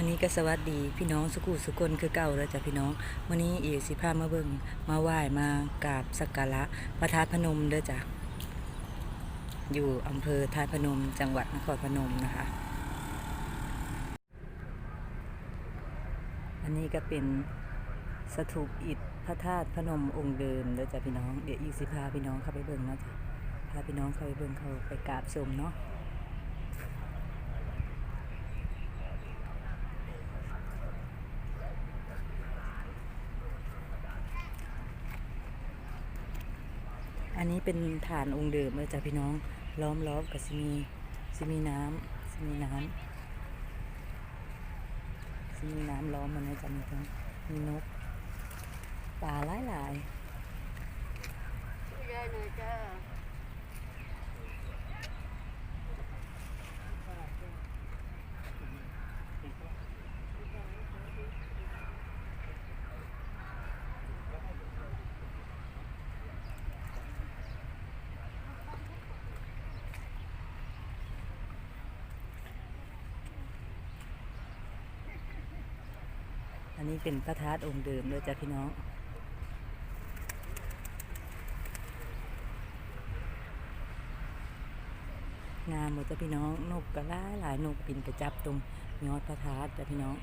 มื้อนี้ก็สวัสดีพี่น้องสุขุสุคนคือเก่าแล้วจ้ะพี่น้องมื้อนี้อีกสิพามาเบิ่งมาไหว้มากราบสักการะพระธาตุพนมเด้อจ้ะอยู่อำเภอธาตุพนม จังหวัดนครพนมนะคะ อันนี้ก็เป็นสถูปอิฐพระธาตุพนมองค์เดิมเด้อจ้ะพี่น้องเดี๋ยวอีกสิพาพี่น้องเข้าไปเบิ่งเนาะจ้ะพาพี่น้องเข้าไปเบิ่งเขาไปกราบชมเนาะ อันนี้เป็นฐานองค์เดิมเลยจ้ะพี่น้อง ล้อมรอบกับซิมีซิมีน้ำซิมีน้ำซิมีน้ำล้อมมันนะจ้ะมีทั้งมีนกปลาหลายหลาย นี้เป็นพระธาตุองค์เดิมเลยจ้ะพี่น้อง งามหมดจ้ะพี่น้อง นกกระลาหลายนกบินไปจับตรงยอดพระธาตุจ้ะพี่น้อง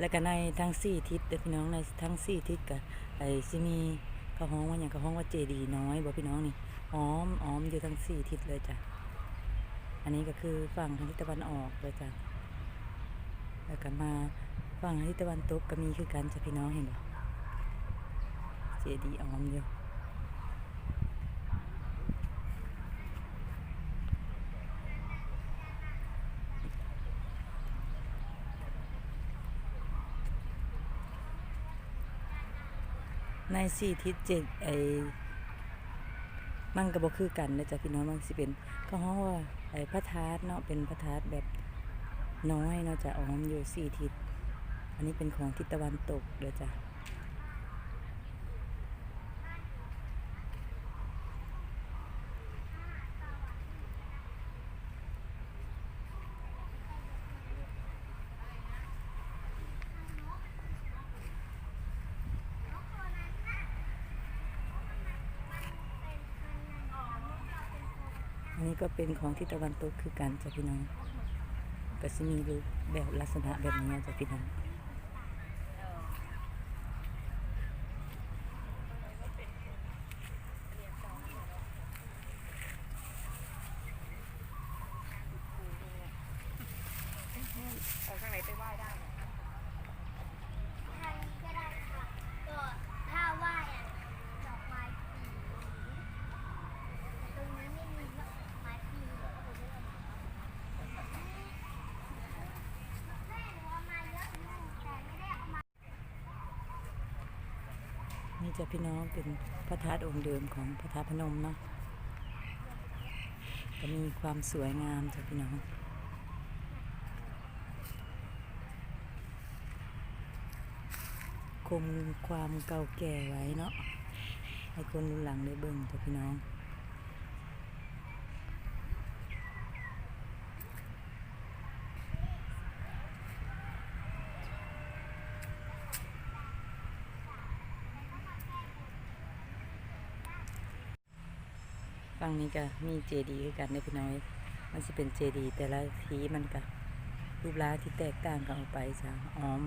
แล้วก็ในทั้งสี่ทิศเด็กพี่น้องในทั้งสี่ทิศก็ไอ้ซิมีเขาห้องว่าอย่างเขาห้องว่าเจดีย์น้อยบอกพี่น้องนี่อ้อมอ้อมอยู่ทั้งสี่ทิศเลยจ้ะอันนี้ก็คือฝั่งทางทิศตะวันออกเลยจ้ะแล้วก็มาฝั่งทิศตะวันตกก็มีคือกันจ้ะพี่น้องเห็นบ่เจดีย์อ้อมอยู่ ในสี่ทิศเจ็ดไอ้มันก็บ่คือกันเลยจ้ะพี่น้องมันสิเป็นก็ฮ้อว่าไอ้พระธาตุเนาะเป็นพระธาตุแบบน้อยเนาะจะอ้อมอยู่สี่ทิศอันนี้เป็นของทิศตะวันตกเด้อจ้ะ อันนี้ก็เป็นของทิศตะวันตกคือกันจ้ะพี่น้องก็จะมีรูปแบบลักษณะแบบนี้จ้ะพี่น้องออกทางไหนไปไหว้ได้ ทางนี้ก็ได้ค่ะก็ถ้าไหว้อะดอกไม้ปีแต่ตรงนี้ไม่มีดอกไม้ปีก็เลยไม่เอามาแม่หนูเอามาเยอะอยู่แต่ไม่ได้เอามา นี่จะพี่น้องเป็นพระธาตุองค์เดิมของพระธาตุพนมเนาะก็มีความสวยงามจ้ะพี่น้องคงความเก่าแก่ไว้เนาะให้คนรุ่นหลังได้เบิ่งจ้ะพี่น้อง ฝั่งนี้ก็มีเจดีย์คือกันเด้อพี่น้อย มันสิเป็นเจดีย์แต่ละทีมันก็รูปร่างที่แตกต่างกันออกไปจ้ะอ้อม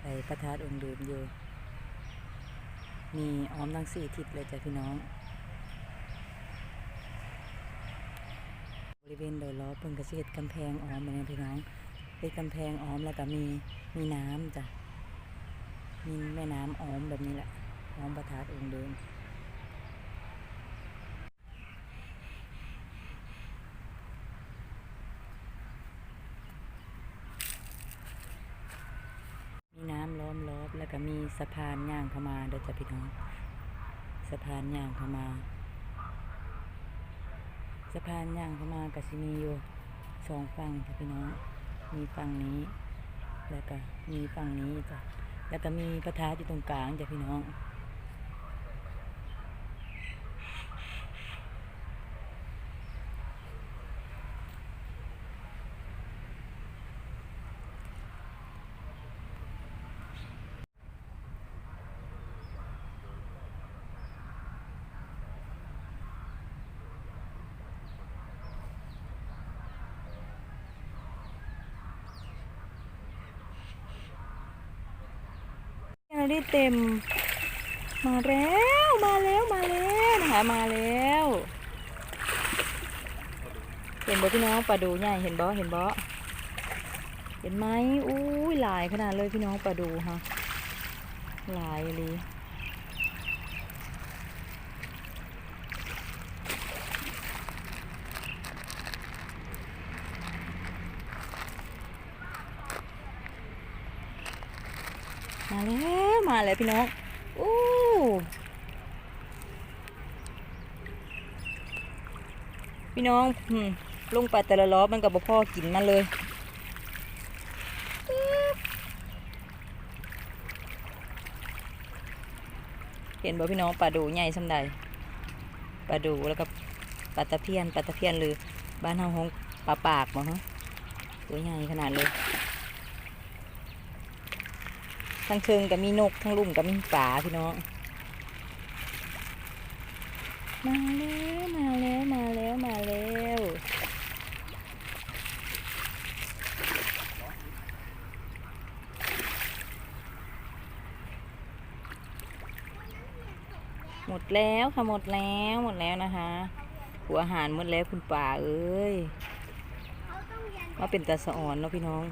ไปพระธาตุองค์เดิมอยู่ มีอ้อมทั้งสี่ทิศเลยจ้ะพี่น้อง บริเวณโดยรอบเพิ่นก็สิเฮ็ดกำแพงอ้อมเหมือนกันพี่น้องเป็นกำแพงอ้อมแล้วก็มีมีน้ำจ้ะมีแม่น้ำอ้อมแบบนี้แหละอ้อมพระธาตุองค์เดิม มีน้ำล้อมรอบแล้วก็มีสะพานย่างเข้ามาเด้อจ้ะพี่น้องสะพานย่างเข้ามาสะพานย่างเข้ามาก็สิมีอยู่สองฝั่งจ้ะพี่น้องมีฝั่งนี้ แล้วก็มีฝั่งนี้จ้ะแล้วก็มีพระธาตุอยู่ตรงกลางจ้ะพี่น้อง แกลลี่เต็ม มาแล้วมาแล้วมาแล้วนะคะมาแล้ว เห็นบ่พี่น้องปลาดูใหญ่เห็นบ่เห็นบ่เห็นไหมอุ้ยหลายขนาดเลยพี่น้องปลาดูฮะหลายเลยมาแล้ว มาแล้วพี่น้องอู้พี่น้องลงไปแต่ละล้อมันกับพ่อกินมันเลยเห็นบ่พี่น้องปลาดูใหญ่สำใดปลาดูแล้วก็ปลาตะเพียนปลาตะเพียนหรือบ้านเฮาหงปลาปากบ่ฮะตัวใหญ่ขนาดเลย ทั้งเชิงก็มีนกทั้งลุ่มก็มีป่าพี่น้อง มาแล้วมาแล้วมาแล้วมาแล้วหมดแล้วค่ะหมดแล้วหมดแล้วนะคะหัวอาหารหมดแล้วคุณป่าเอ้ยว่าเป็นตาสะอ่อนเนาะพี่น้อง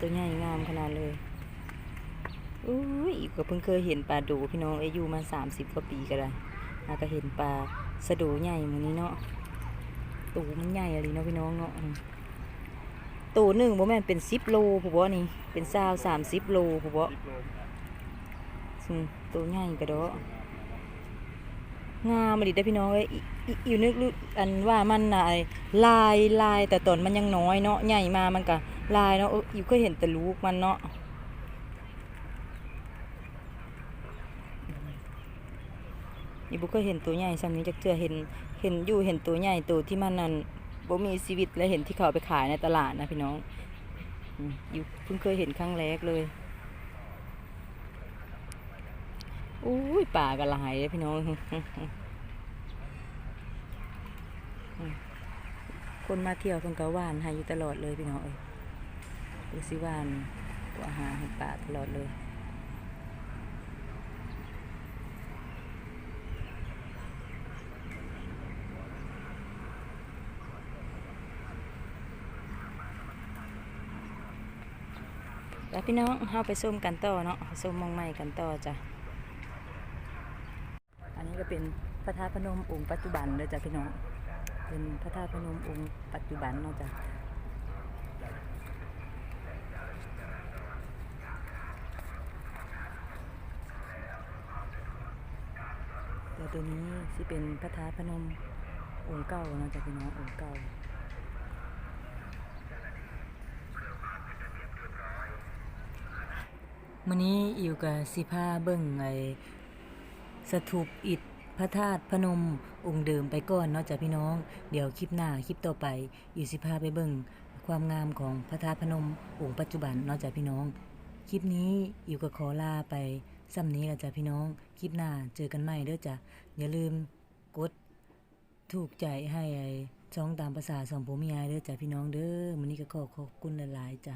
ตัวใหญ่งามขนาดเลยอุ้ยอีกก็เพิ่งเคยเห็นปลาดูพี่น้องอายุมาสามสิบกว่าปีก็ได้แล้วก็เห็นปลาสะดูใหญ่เหมือนนี้เนาะตูมันใหญ่อะไรเนาะพี่น้องเนาะตูหนึ่งบ่แม่นเป็นสิบโลผู้บ่นี่เป็นซาวสามสิบโลผู้บ่อืมตัวใหญ่กระโดดงามมาดิได้พี่น้องเอ้ยอยู่นึกกอันว่ามันน่ะไอ้ลายลายแต่ตอนมันยังน้อยเนาะใหญ่มามันก็ ลายเนาะอยู่ก็เห็นแต่ลูกมันเนาะอยู่บุก็เห็นตัวใหญ่ซ้ำนี้จักเจือเห็นเห็นอยู่เห็นตัวใหญ่ตัวที่มันนั่นบ่มีชีวิตและเห็นที่เขาไปขายในตลาดนะพี่น้องอยู่เพิ่งเคยเห็นครั้งแรกเลยอุ้ยป่าก็หลายเลยพี่น้อง คนมาเที่ยวเพิ่นก็หว่านให้อยู่ตลอดเลยพี่น้องเอ้ย ดูสิวานตัวอาหารให้ป่าตลอดเลยแล้วพี่น้องเฮาไปส้มกันต่อเนาะส้มมองใหม่กันต่อจ้ะ อันนี้ก็เป็นพระธาตุพนมองค์ปัจจุบันเลยจ้ะพี่น้อง เป็นพระธาตุพนมองค์ปัจจุบันเนาะจ้ะ เดี๋ยว ตัวนี้สิเป็นพระธาตุพนมองค์เก่านะจ้ะพี่น้ององค์เก่ามื้อนี้อยู่กับสิพาเบิ่งไอสถูปอิฐพระธาตุพนมองค์เดิมไปก่อนเนาะจ้ะพี่น้อง เดี๋ยวคลิปหน้าคลิปต่อไปอยู่สิพาไปเบิ่งความงามของพระธาตุพนมองค์ปัจจุบันเนาะจ้ะพี่น้อง คลิปนี้อยู่กับขอลาไป ซ้ำนี้ละจ้ะพี่น้อง คลิปหน้าเจอกันใหม่เด้อจ้ะ อย่าลืมกดถูกใจให้ไอ้ช่องตามภาษาสองผมยายเด้อจ้ะพี่น้องเด้อมันนี้ก็ขอขอบคุณหลายๆจ้ะ